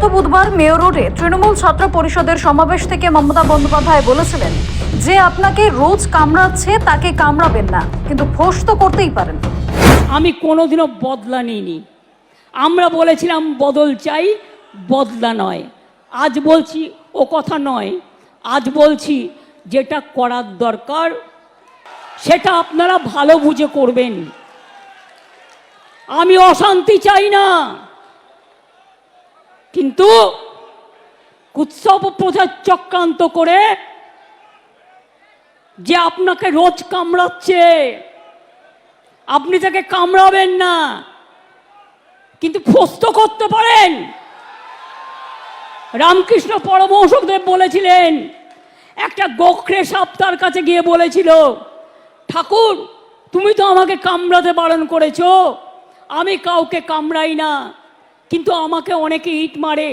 গত বুধবার মেয়র রোডে তৃণমূল ছাত্র পরিষদের সমাবেশ থেকে মমতা বন্দ্যোপাধ্যায় বলেছিলেন যে আপনাকে রোজ কামড়াচ্ছে, তাকে কামড়াবেন না। কিন্তু ফোঁস তো করতেই পারেন। আমি কোনোদিনও বদলা নিইনি। আমরা বলেছিলাম, বদল চাই, বদলা নয়। আজ বলছি, ও কথা নয়। আজ বলছি, যেটা করার দরকার, সেটা আপনারা ভালো বুঝে করবেন। আমি অশান্তি চাই না। কিন্তু উৎসব প্রচার চক্রান্ত করে যে আপনাকে রোজ কামড়াচ্ছে, আপনি তাকে কামড়াবেন না, কিন্তু ফস্ত করতে পারেন। রামকৃষ্ণ পরমহংসদেব বলেছিলেন, একটা গোখরে সাপ তার কাছে গিয়ে বলেছিল, ঠাকুর, তুমি তো আমাকে কামড়াতে বারণ করেছ, আমি কাউকে কামড়াই না। কিন্তু আমাকে অনেকে ইট মারে,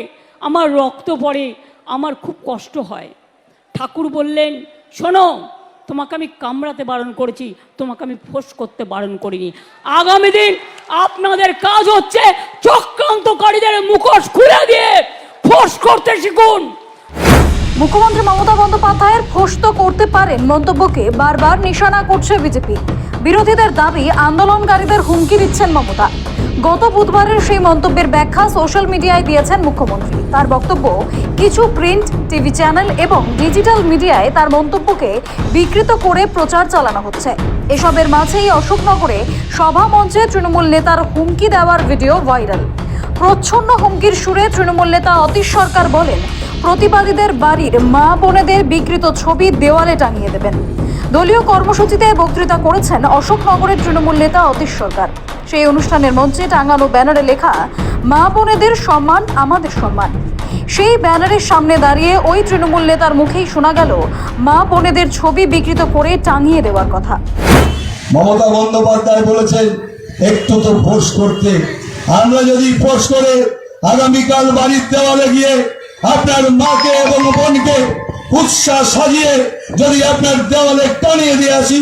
আমার রক্ত পড়ে, আমার খুব কষ্ট হয়। ঠাকুর বললেন, শোনো, তোমাকে আমি কামড়াতে বারণ করেছি, তোমাকে আমি ফোস করতে বারণ করিনি। আগামী দিন আপনাদের কাজ হচ্ছে চক্রান্তকারীদের মুখোশ খুলে দিয়ে ফোঁস করতে শিখুন। মুখ্যমন্ত্রী মমতা বন্দ্যোপাধ্যায়ের ফোস তো করতে পারেন মন্তব্যকে বারবার নিশানা করছে বিজেপি। বিরোধীদের দাবি আন্দোলনকারীদের হুমকি দিচ্ছেন মমতা। গত বুধবারের সেই মন্তব্যের ব্যাখ্যা সোশ্যাল মিডিয়ায় দিয়েছেন মুখ্যমন্ত্রী। তার বক্তব্য, কিছু প্রিন্ট, টিভি চ্যানেল এবং ডিজিটাল মিডিয়ায় তার মন্তব্যকে বিকৃত করে প্রচার চালানো হচ্ছে। এসবের মাঝেই অশোকনগরে সভা মঞ্চে তৃণমূল নেতার হুমকি দেওয়ার ভিডিও ভাইরাল। প্রচ্ছন্ন হুমকির সুরে তৃণমূল নেতা অতীশ সরকার বলেন, প্রতিবাদীদের বাড়ির মা বোনেদের বিকৃত ছবি দেওয়ালে টাঙিয়ে দেবেন। দলীয় কর্মসূচিতে বক্তৃতা করেছেন অশোকনগরের তৃণমূল নেতা অতীশ সরকার। সেই অনুষ্ঠানের মঞ্চে টাঙানো ব্যানারে লেখা, মা বোনেদের সম্মান, আমাদের সম্মান। সেই ব্যানারের সামনে দাঁড়িয়ে ওই তৃণমূল নেতার মুখেই শোনা গেল, মা বোনেদের ছবি বিকৃত করে টাঙিয়ে দেওয়ার কথা। মমতা বন্দ্যোপাধ্যায় বলেছেন, একটু তো ফোর্স করতে। আমরা যদি ফোর্স করে, আগামীকাল বাড়ির দেওয়ালে গিয়ে আপনার মাকে এবং বোনকে উৎসাহ সাজিয়ে যদি আপনার দেওয়ালে টানিয়ে দিয়ে আসি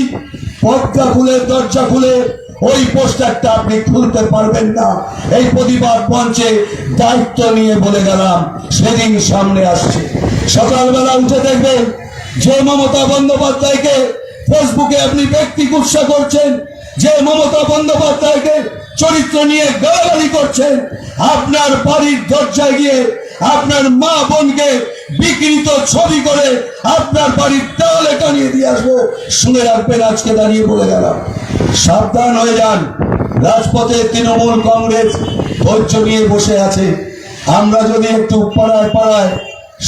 পর্দা খুলে দরজা খুলে ওই পোস্টারটা আপনি খুলতে পারবেন না। এই প্রতিবাদ মঞ্চে দায়িত্ব নিয়ে বলে গেলাম, সেদিন সামনে আসছে। সকালবেলা উঠে দেখবেন যে মমতা বন্দ্যোপাধ্যায়কে ফেসবুকে আপনি ব্যক্তি গুৎসা করছেন, যে মমতা বন্দ্যোপাধ্যায়কে চরিত্র নিয়ে গালাগালি করছেন। আপনার বাড়ির দরজায় গিয়ে আপনার মা বোনকে বিকৃত ছবি করে আপনার বাড়ির দেওয়ালে টানিয়ে দিয়ে আসব। শুনে রাখবেন, আজকে দাঁড়িয়ে বলে গেলাম। সাবধান হয়ে যান। রাজপথে তৃণমূল কংগ্রেস ধৈর্য নিয়ে বসে আছে। আমরা যদি একটু পাড়ায় পাড়ায়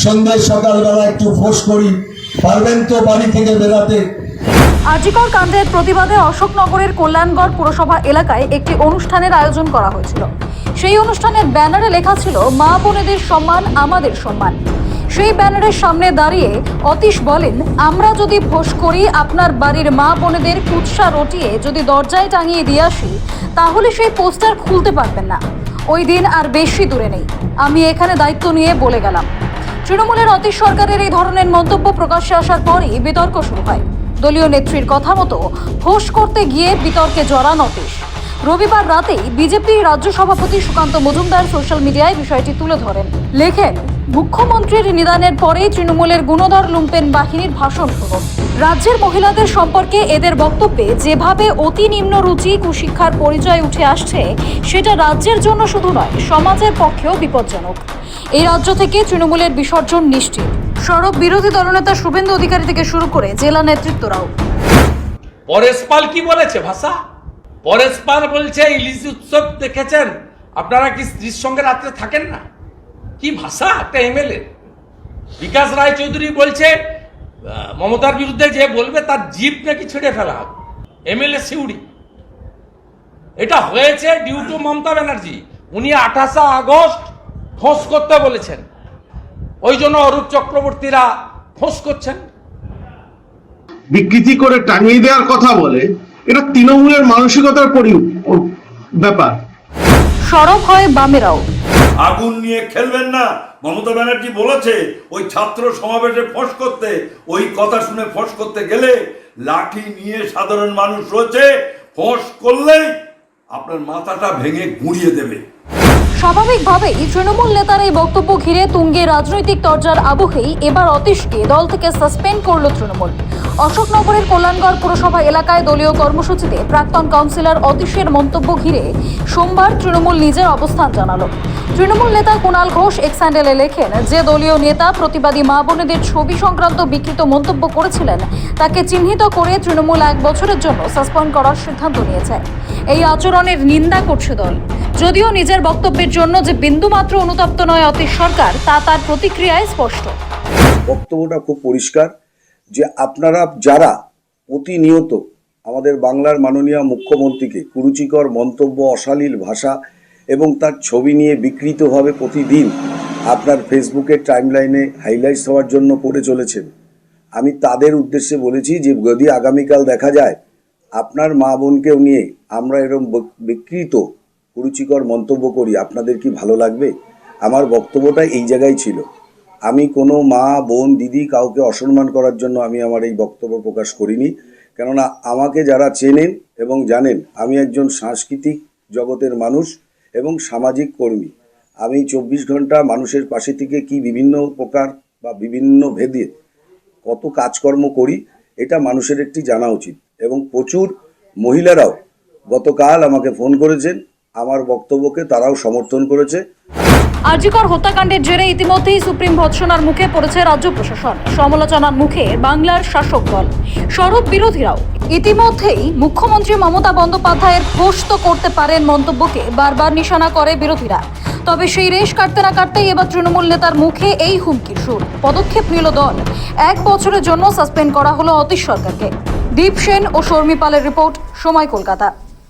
সন্ধ্যে সকালবেলা একটু ফোঁস করি, পারবেন তো বাড়ি থেকে বেরাতে? আজিকর কাণ্ডের প্রতিবাদে অশোকনগরের কল্যাণগড় পুরসভা এলাকায় একটি অনুষ্ঠানের আয়োজন করা হয়েছিল। সেই অনুষ্ঠানের ব্যানারে লেখা ছিল, মা বোনেদের সম্মান, আমাদের সম্মান। সেই ব্যানারের সামনে দাঁড়িয়ে অতীশ বলেন, আমরা যদি ফোঁস করি, আপনার বাড়ির মা বোনেদের কুৎসা রটিয়ে যদি দরজায় টাঙিয়ে দিয়ে আসি, তাহলে সেই পোস্টার খুলতে পারবেন না। ওই দিন আর বেশি দূরে নেই। আমি এখানে দায়িত্ব নিয়ে বলে গেলাম। তৃণমূলের অতীশ সরকারের এই ধরনের মন্তব্য প্রকাশ্যে আসার পরই বিতর্ক শুরু হয়। দলীয় নেত্রীর কথা মতো ফোঁস করতে গিয়ে বিতর্কে জড়ান অতীশ রবিবার রাতেই বিজেপি রাজ্য সভাপতি সুকান্ত মজুমদার সোশ্যাল মিডিয়ায় বিষয়টি তুলে ধরেন। লেখেন, মুখ্যমন্ত্রীর নিদানের পরেই তৃণমূলের গুণধর লুম্পেন বাহিনীর ভাষণ শুনুন। রাজ্যের মহিলাদের সম্পর্কে এদের বক্তব্যে যেভাবে অতি নিম্ন রুচি কুশিক্ষার পরিচয় উঠে আসছে, সেটা রাজ্যের জন্য শুধু নয়, সমাজের পক্ষেও বিপজ্জনক। এই রাজ্য থেকে তৃণমূলের বিসর্জন নিশ্চিত। সড়ক বিরোধী দলনেতা শুভেন্দু অধিকারী থেকে শুরু করে জেলা নেতৃত্বরাও। পরেশ পাল কি বলেছে ভাষা? পরেশ পাল বলছে, ইলিশ উৎসব দেখেছেন? আপনারা কি স্ত্রীর সঙ্গে রাত্রে থাকেন না? কি ভাষা? একটা এমএলএ বিকাশ রায় চৌধুরী বলছে মমতার বিরুদ্ধে যে বলবে তার জিপ নাকি ছেড়ে ফেলা হবে। এমএলএ সিউড়ি। এটা হয়েছে ডিউ টু মমতা ব্যানার্জি। উনি আঠাশে আগস্ট ফোঁস করতে বলেছেন। ওই জন্য অরূপ চক্রবর্তীরা ফোঁস করছেন। বিকৃতি করে টাঙিয়ে দেওয়ার কথা বলে এটা তৃণমূলের মানসিকতার পরি ব্যাপার। সরব হয় বামেরাও। আগুন নিয়ে খেলবেন না মমতা ব্যানার্জি বলেছে ওই ছাত্র সমাবেশে ফোঁস করতে ওই কথা শুনে ফোঁস করতে গেলে লাঠি নিয়ে সাধারণ মানুষ রয়েছে ফোঁস করলেই আপনার মাথাটা ভেঙে গুঁড়িয়ে দেবে। স্বাভাবিকভাবেই তৃণমূল নেতার এই বক্তব্য ঘিরে তুঙ্গে রাজনৈতিক তরজার আবহেই এবার অতীশকে দল থেকে সাসপেন্ড করল তৃণমূল। অশোকনগরের কল্যাণগড় পুরসভা এলাকায় দলীয় কর্মসূচিতে প্রাক্তন কাউন্সিলর অতীশের মন্তব্য ঘিরে সোমবার তৃণমূল নিজের অবস্থান জানালো। তৃণমূল নেতা কুণাল ঘোষ এক্স হ্যান্ডেলে লেখেন, যে দলীয় নেতা প্রতিবাদী মা বোনেদের ছবি সংক্রান্ত বিকৃত মন্তব্য করেছিলেন, তাকে চিহ্নিত করে তৃণমূল এক বছরের জন্য সাসপেন্ড করার সিদ্ধান্ত নিয়েছে। এই আচরণের নিন্দা করছে দল। যদিও নিজের বক্তব্যের জন্য যে বিন্দুমাত্র অনুতপ্ত নয় অতীশ সরকার, তা তার প্রতিক্রিয়ায় স্পষ্ট। বক্তব্যটা খুব পরিষ্কার যে আপনারা যারা প্রতিনিয়ত আমাদের বাংলার মাননীয় মুখ্যমন্ত্রীকে কুরুচিকর মন্তব্য, অশালীল ভাষা এবং তার ছবি নিয়ে বিকৃতভাবে প্রতিদিন আপনার ফেসবুকের টাইমলাইনে হাইলাইটস হওয়ার জন্য করে চলেছেন, আমি তাদের উদ্দেশ্যে বলেছি যে যদি আগামীকাল দেখা যায়, আপনার মা বোনকেও নিয়ে আমরা এরকম বক- বিকৃত কুরুচিকর মন্তব্য করি, আপনাদের কি ভালো লাগবে? আমার বক্তব্যটা এই জায়গায় ছিল। আমি কোনো মা, বোন, দিদি কাউকে অসম্মান করার জন্য আমি আমার এই বক্তব্য প্রকাশ করিনি। কেননা আমাকে যারা চেনেন এবং জানেন, আমি একজন সাংস্কৃতিক জগতের মানুষ এবং সামাজিক কর্মী। আমি চব্বিশ ঘণ্টা মানুষের পাশে থেকে কি বিভিন্ন প্রকার বা বিভিন্ন ভেদে কত কাজকর্ম করি, এটা মানুষের একটি জানা উচিত। এবং প্রচুর মহিলারাও গতকাল আমাকে ফোন করেছেন আমার বক্তব্যকে তারাও সমর্থন করেছে। আরজিকর হত্যাকাণ্ডের জেরে ইতিমধ্যেই সুপ্রিম ভৎসনার মুখে পড়েছে রাজ্য প্রশাসন। সমালোচনার মুখে বাংলার শাসক দল। সরব বিরোধীরাও ইতিমধ্যেই মুখ্যমন্ত্রী মমতা বন্দ্যোপাধ্যায়ের পোষ তো করতে পারেন মন্তব্যকে, বারবার নিশানা করে বিরোধীরা। তবে সেই রেশ কাটতে না কাটতেই এবার তৃণমূল নেতার মুখে এই হুমকির সুর। পদক্ষেপ নিল দল। এক বছরের জন্য সাসপেন্ড করা হলো অতীশ সরকারকে। দীপ সেন ও শর্মী পালের রিপোর্ট, সময় কলকাতা।